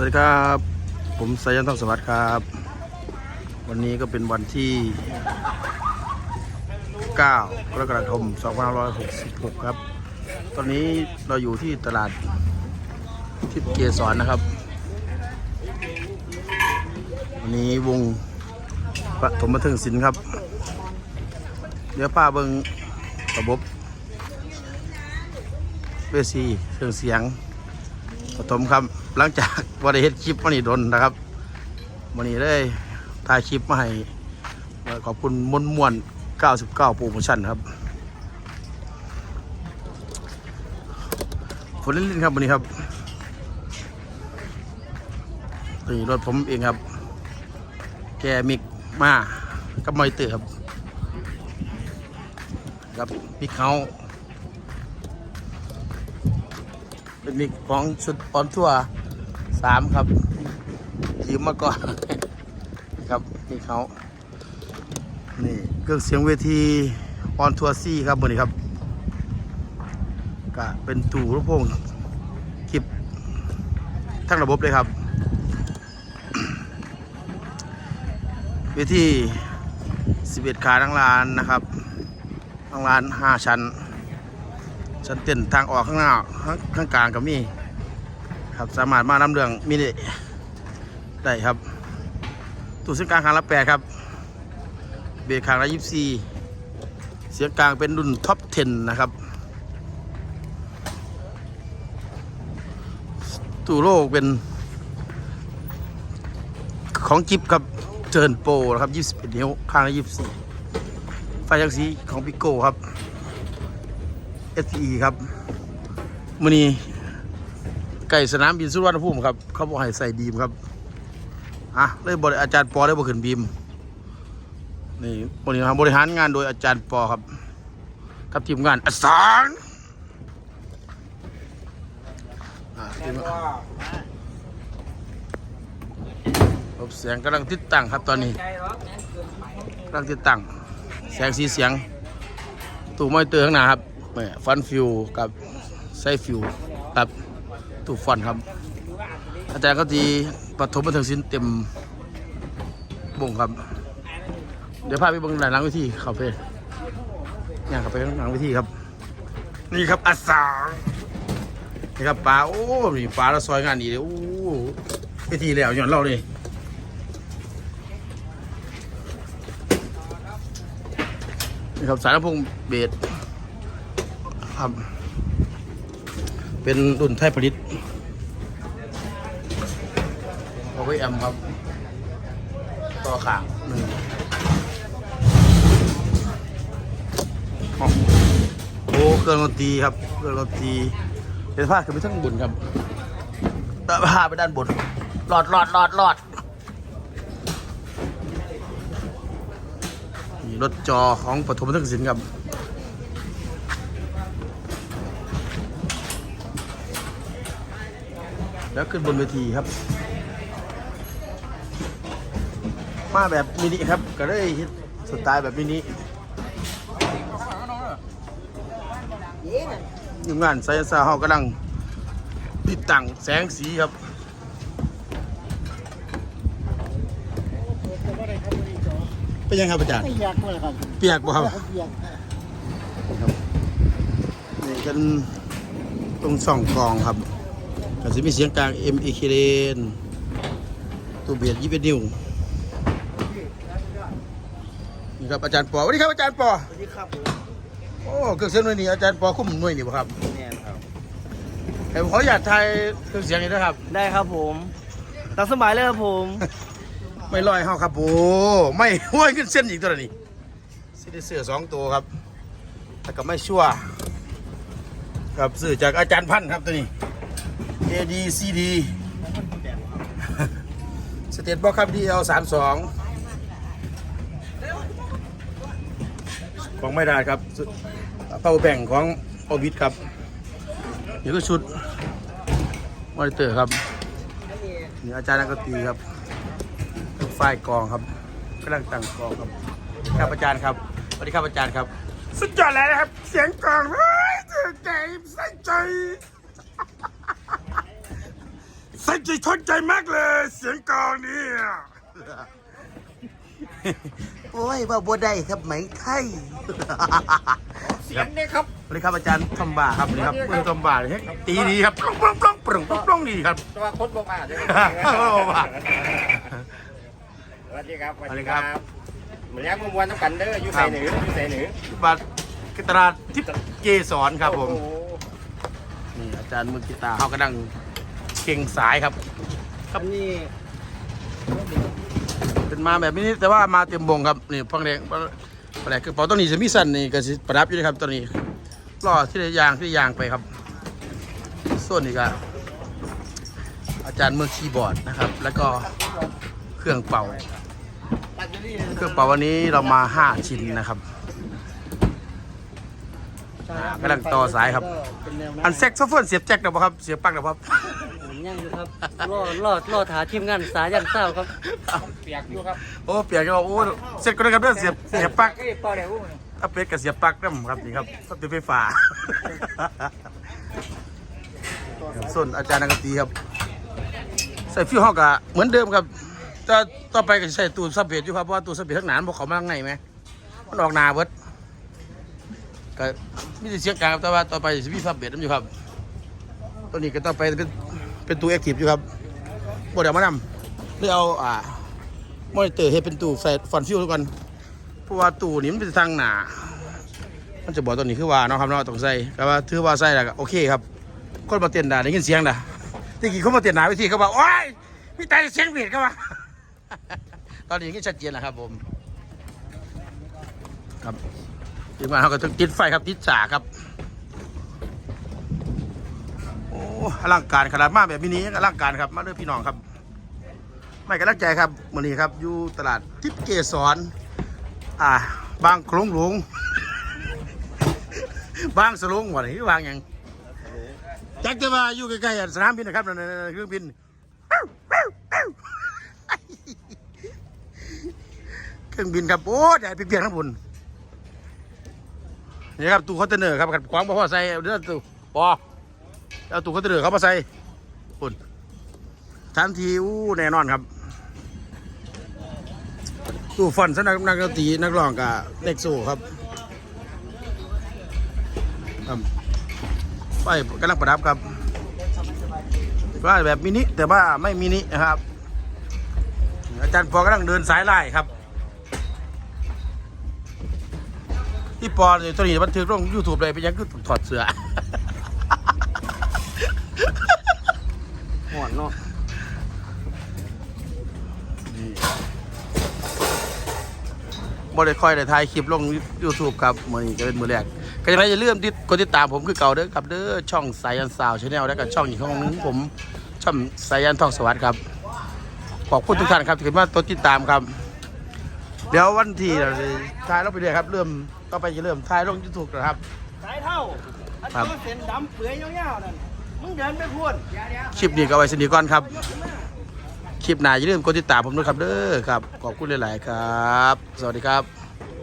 วัสดีครับ ผมสายันทองสวัสดิ์ครับ วันนี้ก็เป็นวันที่ 9 กรกฎาคม 2566 ครับ ตอนนี้เราอยู่ที่ตลาดทิพเกสรนะครับ วันนี้วงปฐมบันเทิงศิลป์ครับ เดี๋ยวป้าเบิงระบบเวทีเครื่องเสียงปฐมครับ หลังจากวันเฮ็ดคลิปมานี่ดนนะครับวันนี้ได้ถ่ายคลิปมาให้ขอบคุณมนมวน99โปรโมชั่นครับฝนเล่นๆครับวันนี้ครับนี่รถผมเองครับ แกมิกมากับมอยเตอร์ครับครับมิกเขาเป็นมิกของชุดออนทัวร์ สามครับ ยืมมาก่อน ครับมิกเขานี่เครื่องเสียงเวทีออนทัวร์ซี่ครับวันนี้ครับก็เป็นตู่ลูกโป่งคลิปทั้งระบบเลยครับ เวที11 ขาทั้งลานนะครับทั้งลาน 5 ชั้น ชั้นเต้นทางออกข้างหน้าข้างข้างกลางก็มี ครับ สามารถมานำเรื่องมินิได้ครับตู้เสียงกลางคางละแปดครับ เบรกคางละยี่สี่เสียงกลางเป็นรุ่นท็อป 10 นะครับ ตู้โลกเป็น ของจิบครับเจินโปรนะครับ21นิ้วข้างละ24ไฟยังสีของปิโก้ครับ SE ครับมือนี้ ไก่สนามบินสุวรรณภูมิครับ เขาบอกให้ใส่บีมครับ อะเลยบริอาจารย์ปอได้บอกขึ้นบีม นี่บริหารบริหารงานโดยอาจารย์ปอครับ กับทีมงานอาสารอะทีมงานระบเสียงกำลังติดตั้งครับตอนนี้กำลังติดตั้งแสงสีเสียงตู้มอนิเตอร์ข้างหน้าครับฟันฟิวกับไซฟิวครับ ตู้ฟันครับ อาจารย์ก็ทีปฐมบันเทิงศิลป์เต็มวงครับ เดี๋ยวพาไปบงหลังวิธีคาเฟ่ย่างเขาไปข้างหลังวิธีครับ นี่ครับอาสานี่ครับปลาโอ้นี่ปลาแล้วซอยงานดีเลยโอ้เวทีแล้วย้อนเล่าเลยนี่ครับสายลำโพงเบสครับ เป็นรุ่นไทยผลิตเอาไว้แอมครับต่อขางหนึ่งโอ้เครื่องดนตรีครับเครื่องดนตรีเป็นผ้าขึ้นไปทั้งบนครับแต่ผ้าไปด้านบนหลอดหลอดหลอดหลอดรถจอของปฐมทักษิณครับ แล้วขึ้นบนเวทีครับ มาแบบมินิครับ ก็ได้สไตล์แบบมินิทีมงานไซน์ซาเฮากำลังติดตั้งแสงสีครับเป็นยังครับอาจารย์ไม่อยกเลยครับ เปียกบ่ครับนี่กันตรงช่องกองครับ ก็จะมีเสียงกลาง M E K N ตัวเบียดยี่เป็นนิ้วนี่ครับอาจารย์ปอสวัสดีครับอาจารย์ปอสวัสดีครับผมโอ้เครื่องเสียงหน่วยนี้อาจารย์ปอคุ้มหน่วยนี่บ่ครับแน่ครับแต่ผมขออยากทายเครื่องเสียงนี้นะครับ ได้ครับผมตักสมัยเลยครับผม ไม่ลอยเฮาครับโอ้ไม่ห้วยขึ้นเส้นอีกตัวนี้ซิได้เสือสองตัวครับแต่ก็ไม่ชั่ว ครับสื่อจากอาจารย์พันธ์ครับตัวนี้ A D C D สเตตบ็อกครับ D L สามสองของไม่ได้ครับเป้าแบ่งของโอบิทครับนี่ก็ชุดมอนิเตอร์ครับนี่อาจารย์นักดนตรีครับฝ่ายกองครับกำลังตั้งกองครับครับอาจารย์ครับสวัสดีครับอาจารย์ครับ สุดยอดแล้วนะครับ เสียงกองเฮ้ยเจอใจใส่ใจ ใส่ใจทนใจมากเลย เสียงกลองนี่โอ้ยว่าบัวได้ครับไหมไข่เสียงเนี่ยครับสวัสดีครับอาจารย์ทอมบ่าครับสวัสดีครับเพื่อนทอมบ่าเลยครับตีดีครับปล้องปล้องปล้องปล้องปล้องปล้องดีครับ ตัวคดบ่มาเด้อบ่มาสวัสดีครับสวัสดีครับเหมือนยังมวนน้ำกันเด้ออยู่ใส่หนืออยู่ใส่หนือบัตรกตราทิพย์เกสรครับผมโอ้โหนี่อาจารย์มือกีตาร์เขากำลัง เก่งสายครับ ครับนี่เป็นมาแบบนี้แต่ว่ามาเต็มวงครับนี่ฟังแดงอะไรคือเป๋าต้นนี้จะมีสั้นนี่ก็สิประดับอยู่นะครับตอนนี้ล่อที่ได้ยางที่ได้ยางไปครับ ส่วนนี้ก็อาจารย์มือคีย์บอร์ดนะครับ แล้วก็เครื่องเป่าปัตเตอรี่เครื่องเป่าวันนี้เรามา 5 ชิ้นนะครับกำลังต่อสายครับเป็นแนวอันแซกโซโฟนเสียบแจ็คหรือเปล่าครับ เสียบปลั๊กหรือเปล่า ยังอยู่ครับรอรอรอถาทีมงานสายันเศร้าครับเปียกอยู่ครับโอ้เปียกก็โอ้เสร็จก็ได้ครับเด้อเสียบเสียบปลั๊กเอ้ยเป่าแล้วถ้าเป็ดกับเสียบปลั๊กนั่นครับนี่ครับก็เป็นไฟฟ้าส่วนอาจารย์นักดนตรีครับใส่ฟิวฮอกอะเหมือนเดิมครับแต่ต่อไปก็จะใส่ตู้ซับเบสอยู่ครับเพราะว่าตู้ซับเบสทั้งหนานบอกเขามาไงไหมมันออกหนาเบิดก็ไมแต่ได้เสียงกลางครับแต่ว่าต่อไปจะมีซับเบสนั่นอยู่ครับตัวนี้ก็ต่อไปเป็น เป็นตู้แอคทีฟอยู่ครับบดเดี๋ยวมานำได้เอาอ่ามอนิเตอร์ให้เป็นตู้ใส่ฟอนฟิวทุกคนเพราะว่าตู้นี้มันเป็นทางหนา มันจะบอกตัวนี้คือว่าเนาะครับเนาะต้องใส่แต่ว่าถือว่าใส่แล้วก็โอเคครับคนมาเต้นด่าได้ยินเสียงด่าที่กี่คนมาเต้นหนาไปทีเขาบอกโอ้ยมีแต่เสียงเบียดเข้ามาตอนนี้ก็ชัดเจนแล้วครับผม ครับทีมงานเขาก็ต้องติดไฟครับติดสาครับ โอลังการขนาดมากแบบนี้อลังการครับมาเด้อพี่น้องครับ ไม่กำลังใจครับวันนี้ครับอยู่ตลาดทิพย์เกสรอ่าบางโขลงหลวงบางสลุงวันนี้วางยังจักจะมาอยู่ใกล้ๆสนามบินนะครับนั่นเครื่องบินเครื่องบินครับโอ้ใหญ่เปียกๆทั้งบุญนี่ครับตู้คอนเทนเนอร์ครับกับของบ่พอใส่เอาเด้อตู้ปอ เอาตู้คอนเทนเนอร์เขามาใส่ปุ่นทันทีอู้แน่นอนครับ ตู้ฟอนสำหรับนักดนตรีนักร้องกับเด็กสู้ครับครับไฟกำลังประดับครับไฟแบบมินิแต่ว่าไม่มินินะครับ อาจารย์ปอกำลังเดินสายไล่ครับที่ปอเนี่ยตัวนี้บันทึกลงยูทูบเลยเป็นยังคือถอดเสื้อ หอนเนาะ บ่ได้ค่อยได้ถ่ายคลิปลง YouTube ครับมื้อนี้ก็เป็นมื้อแรกก็ยังไงอย่าลืมติดกดติดตามผมคือเก่าเด้อครับเด้อช่องสายันสาวชาแนลแล้วก็ช่องอีกช่องหนึงผมช่องสายันทองสวัสดิ์ครับขอบคุณทุกท่านครับที่เข้ามาตัวติดตามครับ เดี๋ยววันที่เราจะถ่ายลงไปเรื่อยครับเริ่มต่อไปจะเริ่มถ่ายลง YouTube นะครับ สายเท่าอันครับตัวเส้นดำเปื่อยยาวๆนั่นมึงเดินไม่พูด คลิปนี้ก็ไว้สนิทก่อนครับ คลิปหน้าอย่าลืมกดติดตามผมด้วยครับเด้อครับ ขอบคุณหลาย ๆ ครับ สวัสดีครับ